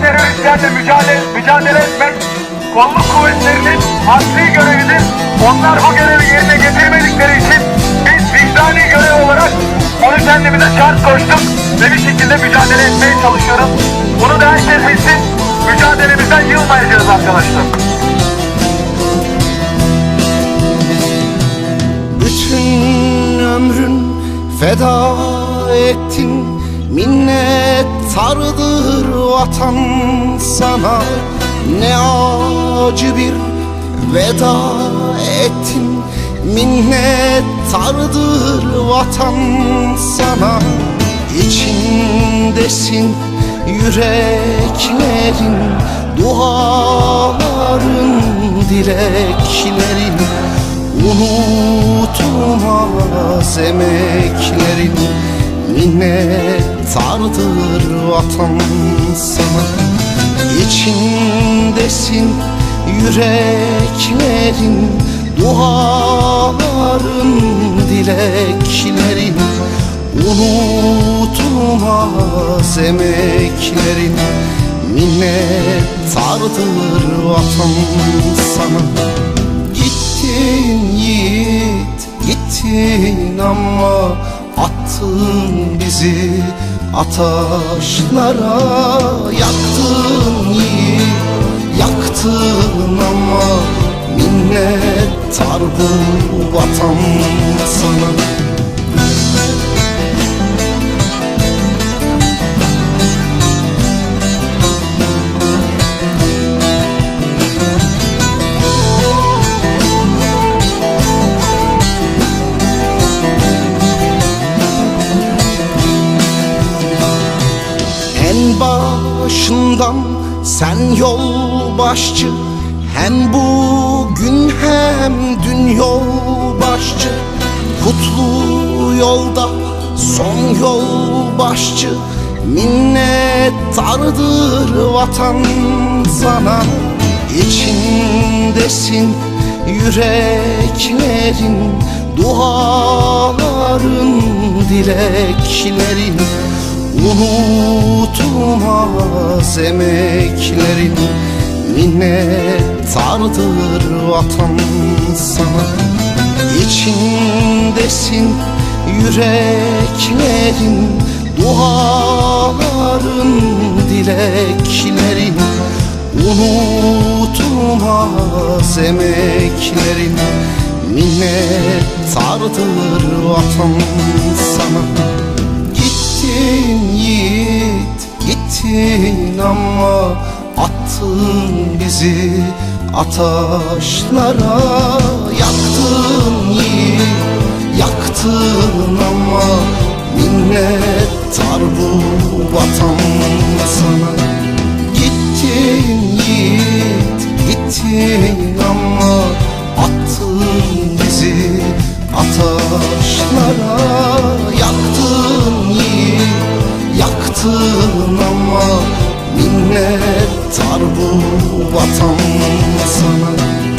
teröristlerle mücadele, mücadele etmek kolluk kuvvetlerinin asli görevidir. Onlar bu görevi yerine getirmedikleri için biz vicdani görev olarak onu kendimize şart koştuk ve bir şekilde mücadele etmeye çalışıyoruz. Bunu da herkes bilsin. Mücadelemizden yılmayacağız arkadaşlar. Bütün ömrün feda ettin Minnettardır vatan sana Ne acı bir veda ettin. Minnettardır vatan sana İçindesin yüreklerin Duaların, dileklerin Unutulmaz emeklerin Minnettardır vatan sana. İçindesin yüreklerin Duaların, dileklerin Unutulmaz emeklerin. Minnettardır vatan sana. Gittin yiğit gittin ama attın bizi ataşlara Yaktın yiğit yaktın ama minnettar bu vatan sana En başından sen yol başçı Hem bugün hem dün yol başçı Kutlu yolda son yol başçı Minnettardır vatan sana. İçindesin yüreklerin Duaların, dileklerin Unutulmaz emeklerin Minnettardır vatan sana. İçindesin yüreklerin Duaların, dileklerin. Unutulmaz emeklerin Minnettardır vatan sana Gittin yiğit gittin ama attın bizi ataşlara. Yaktın yiğit yaktın ama minnettar bu vatan sana Gittin yiğit gittin ama attın bizi ataşlara. Yaktın yaktın ama minnettar bu vatan sana